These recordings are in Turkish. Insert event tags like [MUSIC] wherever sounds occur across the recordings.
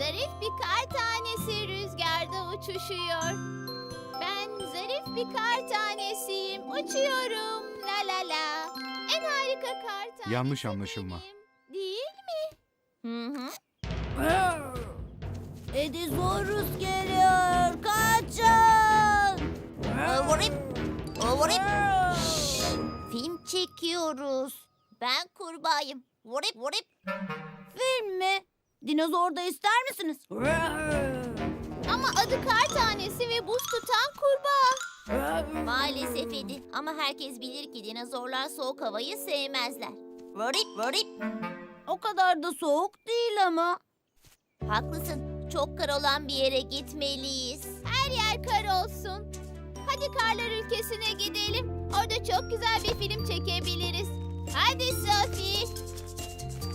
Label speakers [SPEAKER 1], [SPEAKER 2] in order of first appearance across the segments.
[SPEAKER 1] Zarif bir kar tanesi rüzgarda uçuşuyor. Ben zarif bir kar tanesiyim, uçuyorum la la la. En harika kar tanesi
[SPEAKER 2] Yanlış anlaşılma.
[SPEAKER 1] benim, Değil mi? Hı hı.
[SPEAKER 3] Edizorus geliyor. Kaçın.
[SPEAKER 1] Vurayım. Vurayım. Film çekiyoruz. Ben kurbağayım. Vurayım vurayım.
[SPEAKER 3] Film mi? Dinozor da ister misiniz?
[SPEAKER 1] Ama adı kar tanesi ve buz tutan kurbağa. Maalesef Edi. Ama herkes bilir ki dinozorlar soğuk havayı sevmezler. Vurayım vurayım.
[SPEAKER 3] O kadar da soğuk değil ama.
[SPEAKER 1] Haklısın. Çok kar olan bir yere gitmeliyiz. Her yer kar olsun. Hadi karlar ülkesine gidelim. Orada çok güzel bir film çekebiliriz. Hadi Sophie.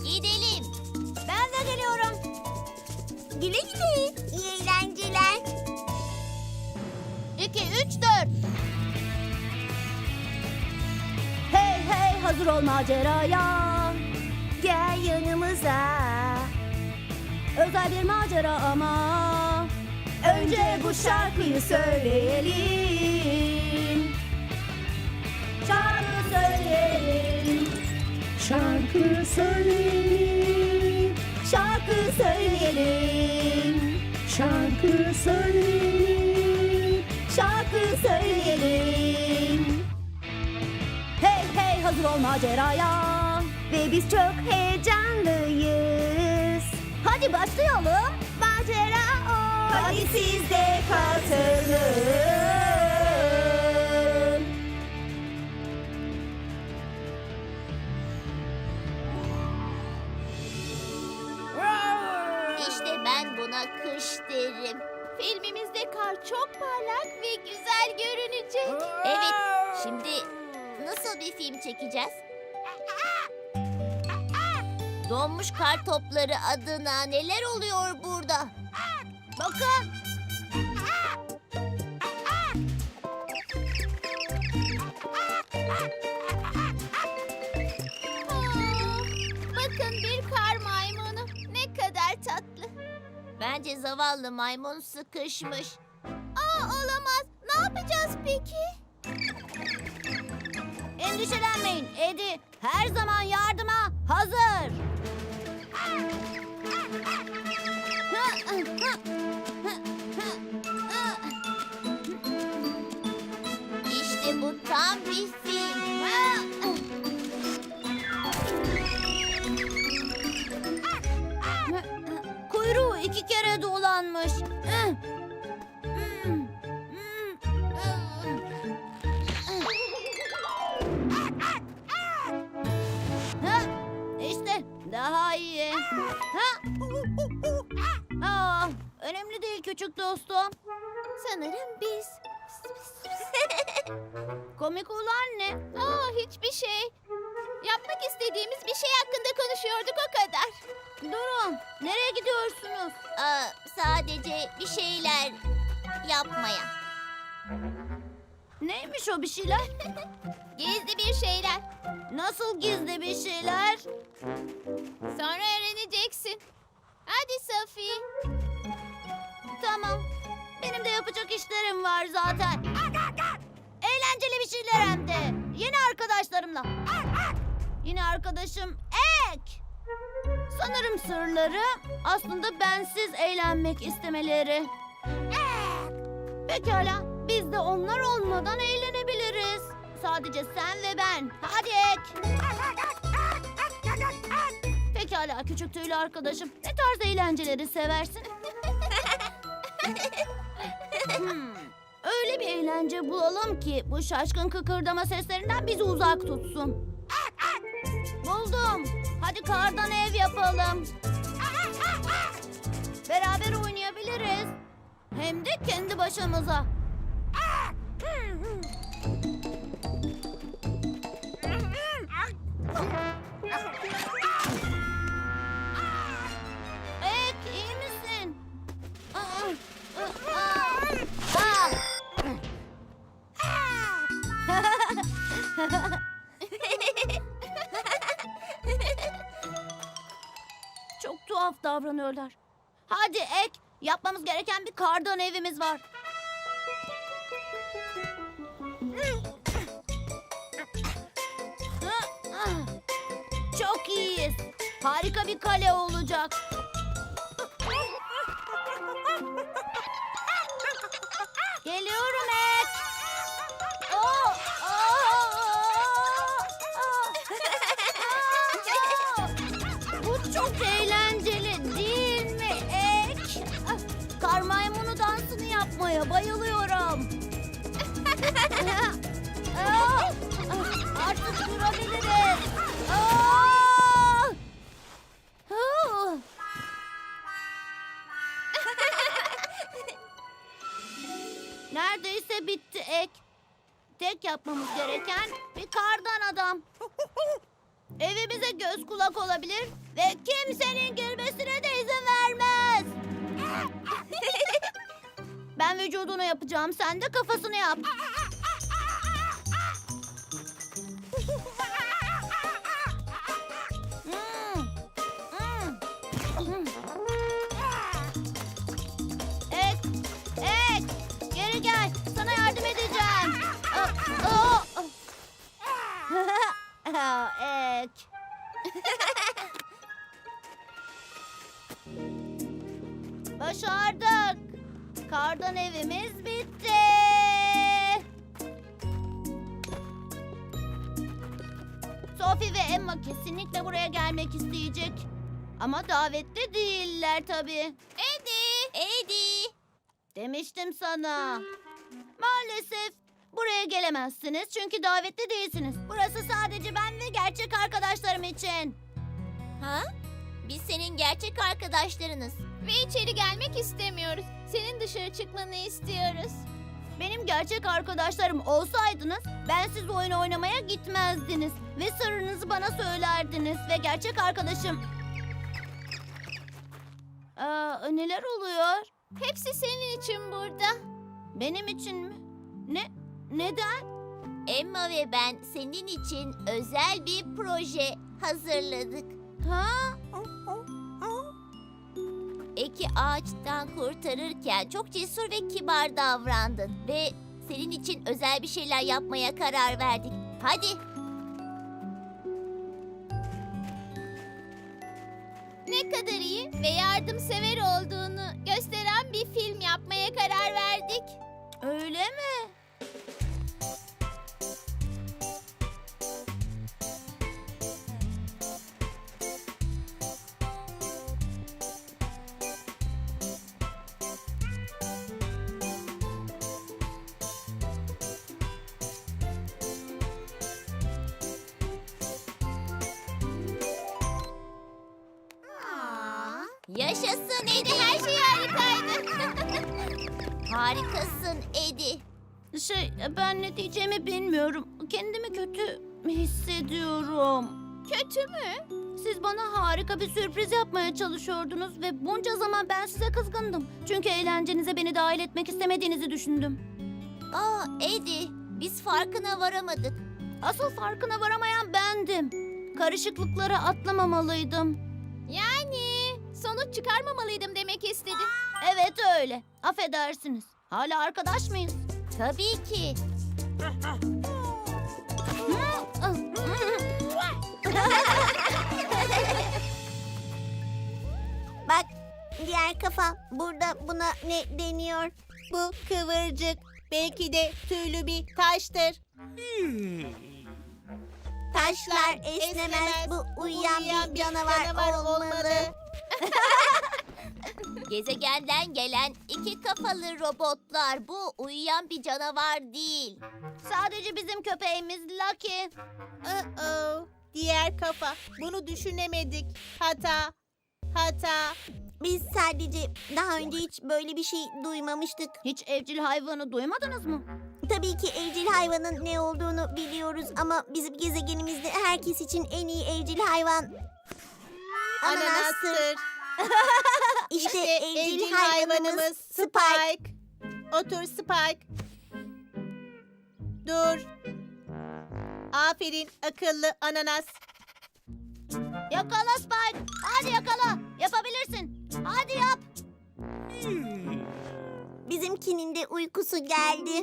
[SPEAKER 1] Gidelim.
[SPEAKER 3] Ben de geliyorum.
[SPEAKER 1] Güle güle. İyi eğlenceler. İki, üç, dört.
[SPEAKER 3] Hey hey hazır ol maceraya. Gel yanımıza. Özel bir macera ama. Önce bu şarkıyı söyleyelim. Şarkı söyleyelim.
[SPEAKER 4] Şarkı söyleyelim,
[SPEAKER 3] Şarkı söyleyelim.
[SPEAKER 4] şarkı söyleyelim.
[SPEAKER 3] Şarkı söyleyelim. Hey hey hazır ol maceraya. Ve biz çok heyecanlıyız. Hadi başlayalım. Macera o. Hadi siz de katılın.
[SPEAKER 1] Ben buna kış derim. Filmimizde kar çok parlak ve güzel görünecek. Evet, şimdi nasıl bir film çekeceğiz? Donmuş kar topları adına neler oluyor burada? Bakın. Bence zavallı maymun sıkışmış. Aa olamaz. Ne yapacağız peki?
[SPEAKER 3] Endişelenmeyin Edi. Her zaman yardıma hazır. Kere dolanmış. Ha, İşte daha iyi. Aa, önemli değil küçük dostum.
[SPEAKER 1] Sanırım biz.
[SPEAKER 3] Komik olan ne?
[SPEAKER 1] Aa hiçbir şey. Yapmak istediğimiz bir şey hakkında konuşuyorduk o kadar.
[SPEAKER 3] Durun. Nereye gidiyorsunuz?
[SPEAKER 1] Aa, sadece bir şeyler yapmaya.
[SPEAKER 3] Neymiş o bir şeyler? [LAUGHS]
[SPEAKER 1] Gizli bir şeyler.
[SPEAKER 3] Nasıl gizli bir şeyler?
[SPEAKER 1] Sonra öğreneceksin. Hadi Sophie.
[SPEAKER 3] Tamam. Benim de yapacak işlerim var zaten. Eğlenceli bir şeyler hem de. Yeni arkadaşlarımla. Yeni arkadaşım Ek. Sanırım sırları aslında bensiz eğlenmek istemeleri. Pekala. Biz de onlar olmadan eğlenebiliriz. Sadece sen ve ben. Hadi Ek. Pekala küçük tüylü arkadaşım. Ne tarz eğlenceleri seversin? Hmm, Öyle bir eğlence bulalım ki bu şaşkın kıkırdama seslerinden bizi uzak tutsun. Hadi kardan ev yapalım. Beraber oynayabiliriz. Hem de kendi başımıza. Ek iyi misin? Aa, aa, aa. [LAUGHS] [LAUGHS] davranıyorlar. Hadi Ek, yapmamız gereken bir kardan evimiz var. Çok iyiyiz. Harika bir kale olacak. Bitti Ek. Tek yapmamız gereken bir kardan adam. [LAUGHS] Evimize göz kulak olabilir ve kimsenin girmesine de izin vermez. [LAUGHS] ben vücudunu yapacağım, sen de kafasını yap. [LAUGHS] ek. [LAUGHS] Başardık. Kardan evimiz bitti. Sophie ve Emma kesinlikle buraya gelmek isteyecek. Ama davetli değiller tabii.
[SPEAKER 1] Eddie. Eddie.
[SPEAKER 3] Demiştim sana. Maalesef buraya gelemezsiniz çünkü davetli değilsiniz. Burası sadece ben gerçek arkadaşlarım için.
[SPEAKER 1] Ha? Biz senin gerçek arkadaşlarınız. Ve içeri gelmek istemiyoruz. Senin dışarı çıkmanı istiyoruz.
[SPEAKER 3] Benim gerçek arkadaşlarım olsaydınız ben siz oyun oynamaya gitmezdiniz ve sırrınızı bana söylerdiniz ve gerçek arkadaşım... Aa, neler oluyor?
[SPEAKER 1] Hepsi senin için burada.
[SPEAKER 3] Benim için mi? Ne? Neden?
[SPEAKER 1] Emma ve ben senin için özel bir proje hazırladık.
[SPEAKER 3] Ha?
[SPEAKER 1] Eki ağaçtan kurtarırken çok cesur ve kibar davrandın. Ve senin için özel bir şeyler yapmaya karar verdik. Hadi. Ne kadar iyi ve yardımsever olduğunu gösteren bir film yapmaya karar verdik.
[SPEAKER 3] Öyle mi?
[SPEAKER 1] Yaşasın Edi. Her şey harikaydı. [LAUGHS] Harikasın Edi.
[SPEAKER 3] Şey, ben ne diyeceğimi bilmiyorum. Kendimi kötü hissediyorum.
[SPEAKER 1] Kötü mü?
[SPEAKER 3] Siz bana harika bir sürpriz yapmaya çalışıyordunuz ve bunca zaman ben size kızgındım. Çünkü eğlencenize beni dahil etmek istemediğinizi düşündüm.
[SPEAKER 1] Aa Edi, biz farkına varamadık.
[SPEAKER 3] Asıl farkına varamayan bendim. Karışıklıkları atlamamalıydım.
[SPEAKER 1] Yani çıkarmamalıydım demek istedim.
[SPEAKER 3] Evet öyle. Affedersiniz. Hala arkadaş mıyız?
[SPEAKER 1] Tabii ki. [LAUGHS]
[SPEAKER 2] Bak diğer kafa burada buna ne deniyor? Bu kıvırcık belki de tüylü bir taştır. Taşlar esnemez bu uyuyan bir canavar olmalı. [LAUGHS]
[SPEAKER 1] Gezegenden gelen iki kafalı robotlar. Bu uyuyan bir canavar değil.
[SPEAKER 3] Sadece bizim köpeğimiz Lucky.
[SPEAKER 2] Uh-oh. Diğer kafa bunu düşünemedik. Hata. Hata. Biz sadece daha önce hiç böyle bir şey duymamıştık.
[SPEAKER 3] Hiç evcil hayvanı duymadınız mı?
[SPEAKER 2] Tabii ki evcil hayvanın ne olduğunu biliyoruz ama bizim gezegenimizde herkes için en iyi evcil hayvan ananastır. [LAUGHS] işte, evcil, hayvanımız Spike. Otur Spike. Dur. Aferin akıllı ananas.
[SPEAKER 3] Yakala Spike. Hadi yakala. Yapabilirsin. Hadi yap.
[SPEAKER 2] Benimkinin de uykusu geldi.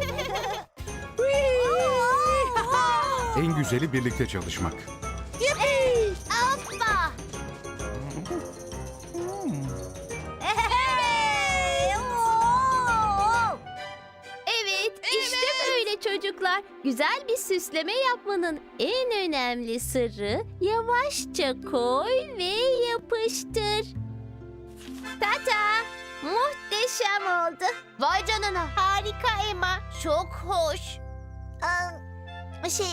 [SPEAKER 2] [LAUGHS]
[SPEAKER 5] En güzeli birlikte çalışmak.
[SPEAKER 3] Hoppa! Hey! Oo!
[SPEAKER 1] Evet, işte böyle çocuklar. Güzel bir süsleme yapmanın en önemli sırrı yavaşça koy ve yapıştır. Tata, muhteşem oldu.
[SPEAKER 3] Vay canına.
[SPEAKER 2] Harika Emma.
[SPEAKER 3] Çok hoş.
[SPEAKER 2] Şey...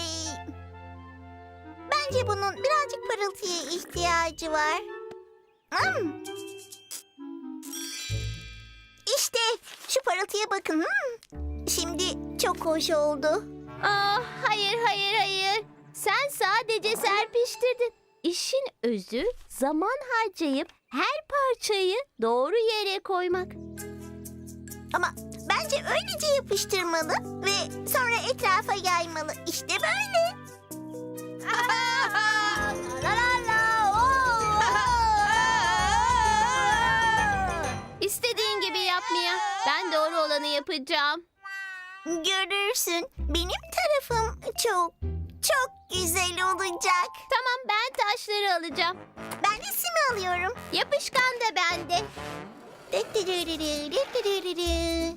[SPEAKER 2] Bence bunun birazcık parıltıya ihtiyacı var. Hmm. İşte şu parıltıya bakın. Hmm. Şimdi çok hoş oldu.
[SPEAKER 1] Aa, Ah, hayır, hayır, hayır. Sen sadece serpiştirdin. İşin özü zaman harcayıp her parçayı doğru yere koymak.
[SPEAKER 2] Ama bence öylece yapıştırmalı ve sonra etrafa yaymalı. İşte böyle. [LAUGHS]
[SPEAKER 3] La la la. oo!
[SPEAKER 1] İstediğin gibi yap Mia. Ben doğru olanı yapacağım.
[SPEAKER 2] Görürsün. Benim tarafım çok çok güzel olacak.
[SPEAKER 1] Tamam ben taşları alacağım.
[SPEAKER 2] Ben de simi alıyorum.
[SPEAKER 1] Yapışkan da bende.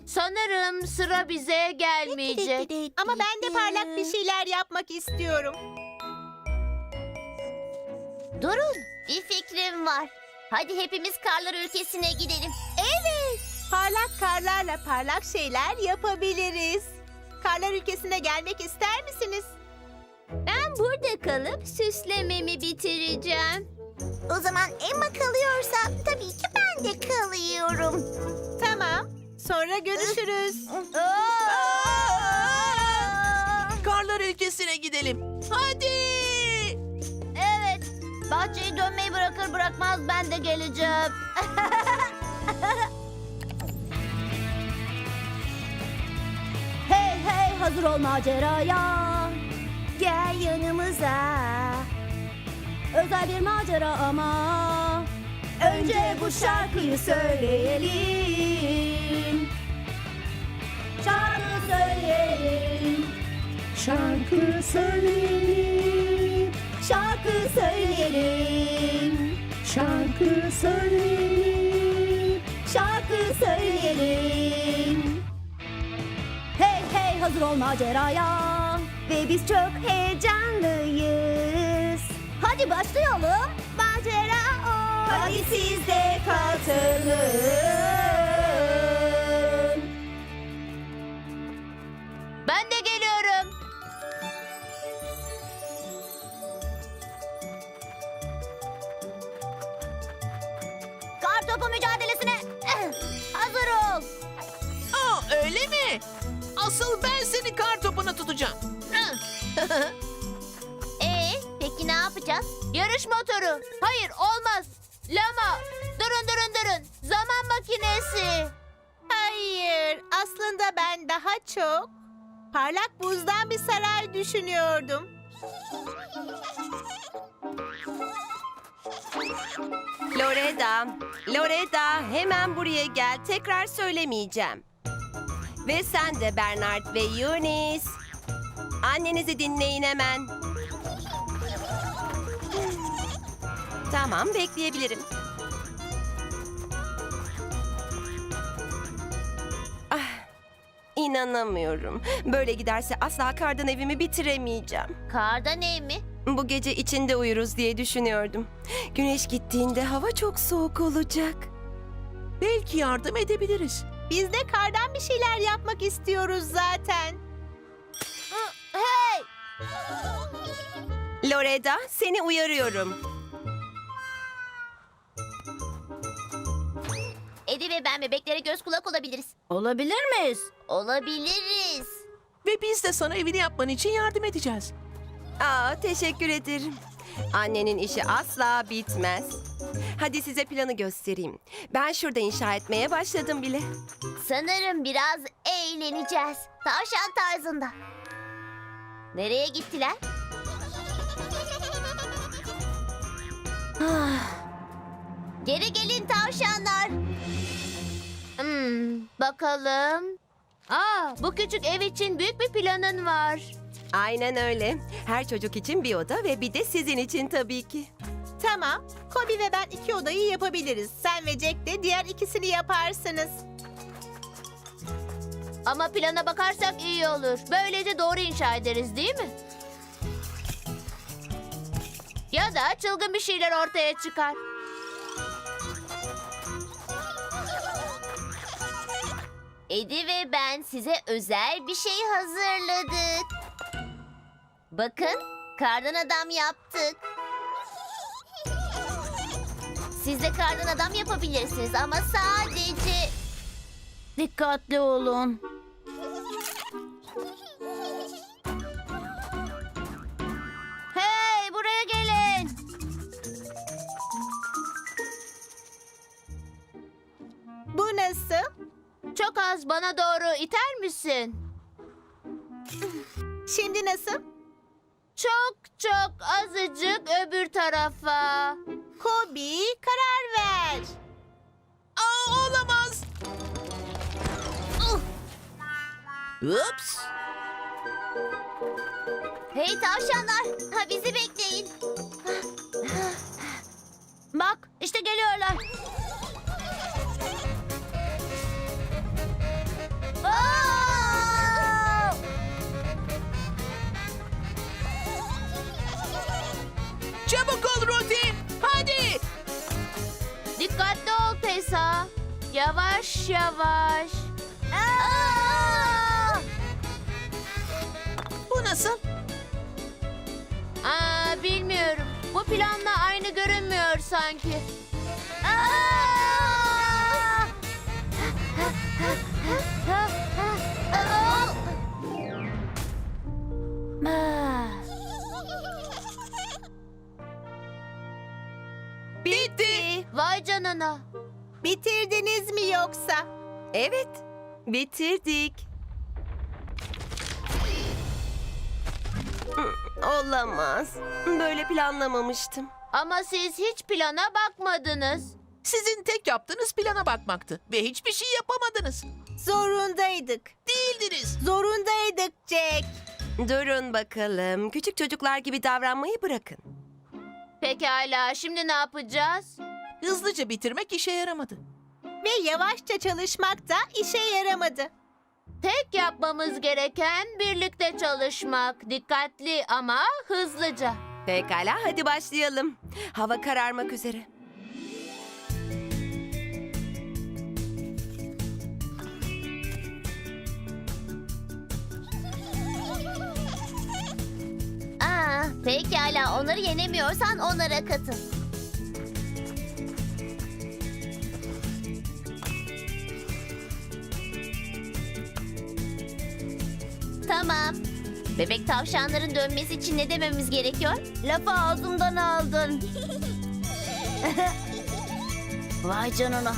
[SPEAKER 3] Sanırım sıra bize gelmeyecek.
[SPEAKER 2] Ama ben de parlak bir şeyler yapmak istiyorum.
[SPEAKER 1] Durun, bir fikrim var. Hadi hepimiz karlar ülkesine gidelim.
[SPEAKER 2] Evet. Parlak karlarla parlak şeyler yapabiliriz. Karlar ülkesine gelmek ister misiniz?
[SPEAKER 1] Ben burada kalıp süslememi bitireceğim.
[SPEAKER 2] O zaman Emma kalıyorsa tabii ki ben. Sonra görüşürüz.
[SPEAKER 6] Karlar ülkesine gidelim. Hadi.
[SPEAKER 3] Evet. Bahçeyi dönmeyi bırakır bırakmaz ben de geleceğim. [LAUGHS] hey hey hazır ol maceraya. Gel yanımıza. Özel bir macera ama. Önce bu şarkıyı söyleyelim. Söyleyelim.
[SPEAKER 4] şarkı söyleyelim,
[SPEAKER 3] Şarkı söyleyelim.
[SPEAKER 4] şarkı söyleyelim,
[SPEAKER 3] Şarkı söyleyelim. Hey hey hazır ol maceraya. Ve biz çok heyecanlıyız. Hadi başlayalım. Macera o. Hadi siz de katılın.
[SPEAKER 6] Asıl ben seni kar topuna tutacağım. [LAUGHS]
[SPEAKER 1] Ee, peki ne yapacağız?
[SPEAKER 3] Yarış motoru. Hayır olmaz. Lama. Durun durun durun. Zaman makinesi.
[SPEAKER 2] Hayır. Aslında ben daha çok parlak buzdan bir saray düşünüyordum.
[SPEAKER 7] Loreda, Loreda hemen buraya gel. Tekrar söylemeyeceğim. Ve sen de Bernard ve Eunice. Annenizi dinleyin hemen. Tamam, bekleyebilirim. Ah, inanamıyorum. Böyle giderse asla kardan evimi bitiremeyeceğim.
[SPEAKER 1] Kardan ev mi?
[SPEAKER 7] Bu gece içinde uyuruz diye düşünüyordum. Güneş gittiğinde hava çok soğuk olacak.
[SPEAKER 6] Belki yardım edebiliriz.
[SPEAKER 2] Biz de kardan bir şeyler yapmak istiyoruz zaten.
[SPEAKER 3] Hey.
[SPEAKER 7] Loreda, seni uyarıyorum.
[SPEAKER 1] Edi ve ben bebeklere göz kulak olabiliriz.
[SPEAKER 3] Olabilir miyiz?
[SPEAKER 1] Olabiliriz.
[SPEAKER 6] Ve biz de sana evini yapman için yardım edeceğiz.
[SPEAKER 7] Aa, teşekkür ederim. Annenin işi asla bitmez. Hadi size planı göstereyim. Ben şurada inşa etmeye başladım bile.
[SPEAKER 1] Sanırım biraz eğleneceğiz. Tavşan tarzında. Nereye gittiler? Geri gelin tavşanlar. Hmm, bakalım. Aa, bu küçük ev için büyük bir planın var.
[SPEAKER 7] Aynen öyle. Her çocuk için bir oda ve bir de sizin için tabii ki.
[SPEAKER 2] Tamam. Kobi ve ben iki odayı yapabiliriz. Sen ve Jack de diğer ikisini yaparsınız.
[SPEAKER 1] Ama plana bakarsak iyi olur. Böylece doğru inşa ederiz değil mi? Ya da çılgın bir şeyler ortaya çıkar. Edi ve ben size özel bir şey hazırladık. Bakın, kardan adam yaptık. Siz de kardan adam yapabilirsiniz ama sadece...
[SPEAKER 3] Dikkatli olun. Hey buraya gelin.
[SPEAKER 2] Bu nasıl?
[SPEAKER 1] Çok az bana doğru iter misin?
[SPEAKER 2] Şimdi nasıl?
[SPEAKER 1] Çok çok azıcık öbür tarafa.
[SPEAKER 2] Kobi karar ver.
[SPEAKER 6] Aa, olamaz. Ups.
[SPEAKER 1] Hey tavşanlar, ha bizi bekleyin.
[SPEAKER 3] Bak işte geliyorlar.
[SPEAKER 1] Yavaş yavaş. Aa!
[SPEAKER 6] Bu nasıl?
[SPEAKER 1] Aa, bilmiyorum. Bu planla aynı görünmüyor sanki. Aa! Aa!
[SPEAKER 6] Bitti.
[SPEAKER 1] Vay canına.
[SPEAKER 2] Bitirdiniz mi yoksa?
[SPEAKER 7] Evet, bitirdik. Olamaz. Böyle planlamamıştım.
[SPEAKER 1] Ama siz hiç plana bakmadınız.
[SPEAKER 6] Sizin tek yaptığınız plana bakmaktı ve hiçbir şey yapamadınız.
[SPEAKER 2] Zorundaydık.
[SPEAKER 6] Değildiniz.
[SPEAKER 2] Zorundaydık Jack.
[SPEAKER 7] Durun bakalım. Küçük çocuklar gibi davranmayı bırakın.
[SPEAKER 1] Pekala, şimdi ne yapacağız?
[SPEAKER 6] Hızlıca bitirmek işe yaramadı.
[SPEAKER 2] Ve yavaşça çalışmak da işe yaramadı.
[SPEAKER 1] Tek yapmamız gereken birlikte çalışmak. Dikkatli ama hızlıca.
[SPEAKER 7] Pekala hadi başlayalım. Hava kararmak üzere.
[SPEAKER 1] Aa, pekala onları yenemiyorsan onlara katıl. Tamam. Bebek tavşanların dönmesi için ne dememiz gerekiyor?
[SPEAKER 3] Lafı ağzımdan aldın. [LAUGHS] Vay canına.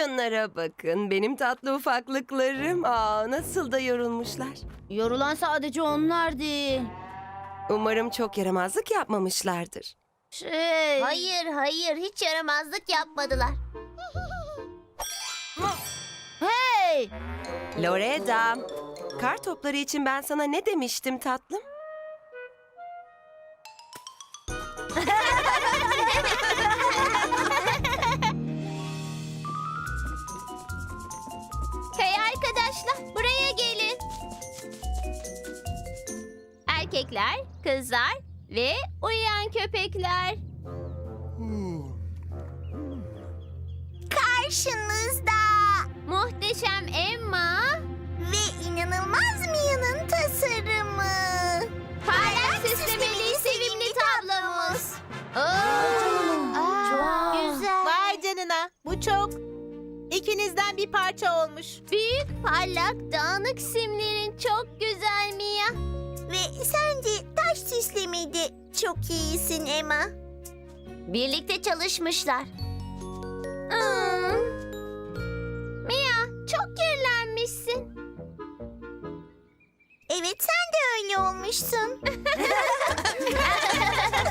[SPEAKER 7] Şunlara bakın. Benim tatlı ufaklıklarım. Aa, nasıl da yorulmuşlar.
[SPEAKER 3] Yorulan sadece onlar değil.
[SPEAKER 7] Umarım çok yaramazlık yapmamışlardır.
[SPEAKER 3] Şey.
[SPEAKER 1] Hayır hayır hiç yaramazlık yapmadılar.
[SPEAKER 3] Hey!
[SPEAKER 7] Loreda, kar topları için ben sana ne demiştim tatlım?
[SPEAKER 1] Erkekler, kızlar ve uyuyan köpekler. Karşınızda muhteşem Emma ve inanılmaz Mia'nın tasarımı. Parlak süslemeli sevimli tablomuz. çok güzel.
[SPEAKER 2] Vay canına. Bu çok. İkinizden bir parça olmuş.
[SPEAKER 1] Büyük, parlak, dağınık simlerin çok güzel Mia. Ve sence taş süslemede
[SPEAKER 8] Çok iyisin Emma.
[SPEAKER 1] Birlikte çalışmışlar. Hmm. Mia, çok kirlenmişsin.
[SPEAKER 8] Evet sen de öyle olmuşsun. [LAUGHS]